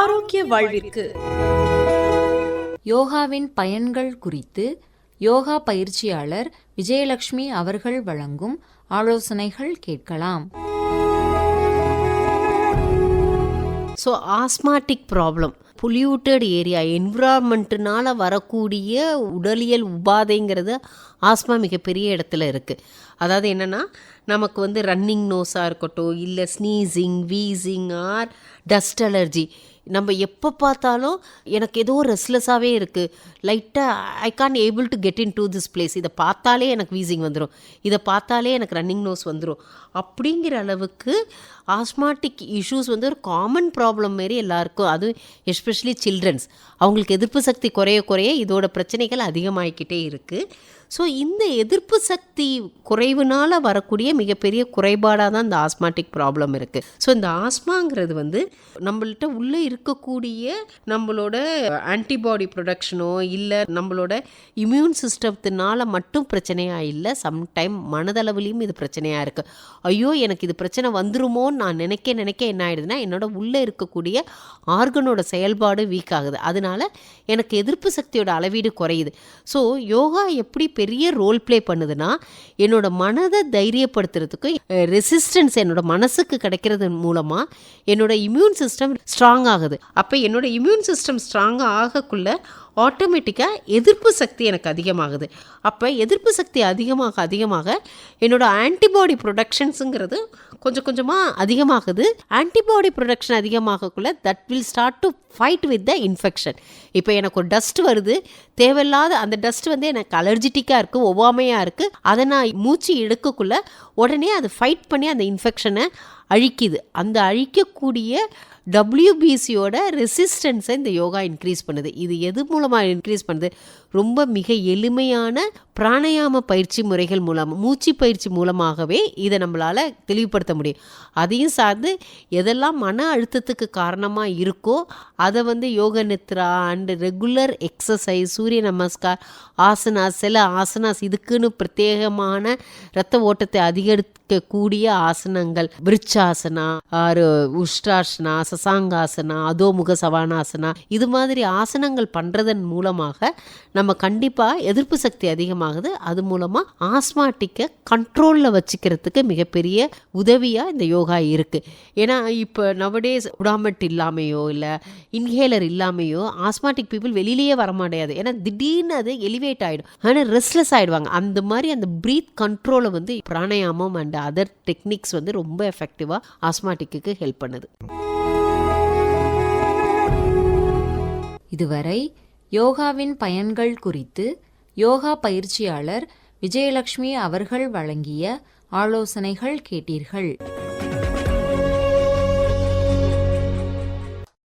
ஆரோக்கிய வாழ்விற்கு. யோகாவின் பயன்கள் குறித்து யோகா பயிற்சியாளர் விஜயலட்சுமி அவர்கள் வழங்கும் ஆலோசனைகள் கேட்கலாம். So asthmatic problem polluted area என்விரான்மெண்ட்டுனால வரக்கூடிய உடலியல் உபாதைங்கிறது ஆஸ்மா மிகப்பெரிய இடத்துல இருக்குது அதாவது என்னென்னா நமக்கு வந்து ரன்னிங் நோஸாக இருக்கட்டும் இல்லை sneezing wheezing or dust allergy நம்ம எப்போ பார்த்தாலும் எனக்கு ஏதோ ரெஸ்ட்லெஸ்ஸாகவே இருக்குது லைட்டாக I can able to get into this place இதை பார்த்தாலே எனக்கு வீசிங் வந்துடும் இதை பார்த்தாலே எனக்கு ரன்னிங் நோஸ் வந்துடும் அப்படிங்கிற அளவுக்கு ஆஸ்மாட்டிக் இஷ்யூஸ் வந்து ஒரு காமன் ப்ராப்ளம் மாரி எல்லாருக்கும். அதுவும் எஸ்பெஷலி சில்ட்ரன்ஸ் அவங்களுக்கு எதிர்ப்பு சக்தி குறைய குறைய இதோட பிரச்சனைகள் அதிகமாகிக்கிட்டே இருக்குது ஸோ இந்த எதிர்ப்பு சக்தி குறைவுனால் வரக்கூடிய மிகப்பெரிய குறைபாடாக தான் இந்த ஆஸ்மாட்டிக் ப்ராப்ளம் இருக்குது ஸோ இந்த ஆஸ்மாங்கிறது வந்து நம்மள்கிட்ட உள்ளே இருக்கக்கூடிய நம்மளோட ஆன்டிபாடி ப்ரொடக்ஷனோ இல்லை நம்மளோட இம்யூன் சிஸ்டத்தினால மட்டும் பிரச்சனையாக இல்லை சம்டைம் மனதளவுலேயும் இது பிரச்சனையாக இருக்குது ஐயோ எனக்கு இது பிரச்சனை வந்துருமோன்னு நான் நினைக்க நினைக்க என்ன ஆயிடுதுன்னா என்னோட உள்ளே இருக்கக்கூடிய ஆர்கனோட செயல்பாடு வீக் ஆகுது. அதனால எனக்கு எதிர்ப்பு சக்தியோட அளவீடு குறையுது. ஸோ யோகா எப்படி பெரிய ரோல் ப்ளே பண்ணுதுன்னா என்னோட மனதை தைரியப்படுத்துறதுக்கு ரெசிஸ்டன்ஸ் என்னோட மனசுக்கு கிடைக்கிறது மூலமாக என்னோட இம்யூன் சிஸ்டம் ஸ்ட்ராங் ஆகுது. அப்போ என்னோட இம்யூன் சிஸ்டம் ஸ்ட்ராங் ஆகக்குள்ள ஆட்டோமேட்டிக்காக எதிர்ப்பு சக்தி எனக்கு அதிகமாகுது. அப்போ எதிர்ப்பு சக்தி அதிகமாக அதிகமாக என்னோட ஆன்டிபாடி ப்ரொடக்ஷன்ஸுங்கிறது கொஞ்சம் கொஞ்சமாக அதிகமாகுது. Antibody production அதிகமாகக்குள்ள that will start to fight with the infection இப்போ எனக்கு ஒரு டஸ்ட் வருது. தேவையில்லாத அந்த டஸ்ட் வந்து எனக்கு அலர்ஜிட்டிக்காக இருக்குது ஒவ்வாமையாக இருக்குது அதை நான் மூச்சு எடுக்கக்குள்ள உடனே அதை ஃபைட் பண்ணி அந்த இன்ஃபெக்ஷனை அழிக்குது. அந்த அழிக்கக்கூடிய டபிள்யூபிசியோட ரெசிஸ்டன்ஸை இந்த யோகா இன்க்ரீஸ் பண்ணுது. இது எது மூலமாக இன்க்ரீஸ் பண்ணுது? ரொம்ப மிக எளிமையான பிராணாயாம பயிற்சி முறைகள் மூலம் மூச்சு பயிற்சி மூலமாகவே இதை நம்மளால் தெளிவுபடுத்த முடியும். அதையும் சார்ந்து எதெல்லாம் மன அழுத்தத்துக்கு காரணமாக இருக்கோ அதை வந்து யோக நித்ரா அண்டு ரெகுலர் எக்ஸசைஸ் சூரிய நமஸ்கார் ஆசனாஸ் சில ஆசனாஸ் இதுக்குன்னு பிரத்யேகமான இரத்த ஓட்டத்தை அதிகரிக்கக்கூடிய ஆசனங்கள் உச்சாசனா ஆறு உஷ்டாசனா சசாங்காசனா அதோமுக சவானாசனா இது மாதிரி ஆசனங்கள் பண்ணுறதன் மூலமாக நம்ம கண்டிப்பாக எதிர்ப்பு சக்தி அதிகமாகுது. அது மூலமாக ஆஸ்மாட்டிக்கை கண்ட்ரோலில் வச்சுக்கிறதுக்கு மிகப்பெரிய உதவியாக இந்த யோகா இருக்குது ஏன்னா இப்போ நவடேஸ் உடாமட் இல்லாமையோ இல்லை இன்ஹேலர் இல்லாமையோ ஆஸ்மாட்டிக் பீப்புள் வெளியிலேயே வரமாடையாது ஏன்னா திடீர்னு அது எலிவேட் ஆகிடும் ஆனால் ரெஸ்ட்லெஸ் ஆகிடுவாங்க அந்த மாதிரி அந்த ப்ரீத் கண்ட்ரோலை வந்து பிராணாயாமம் அண்ட் அதர் டெக்னிக்ஸ் வந்து ரொம்ப எஃபெக்டிவாக ஆஸ்மாட்டிக்கு ஹெல்ப் பண்ணுது. இதுவரை யோகாவின் பயன்கள் குறித்து யோகா பயிற்சியாளர் விஜயலட்சுமி அவர்கள் வழங்கிய ஆலோசனைகள் கேட்டீர்கள்.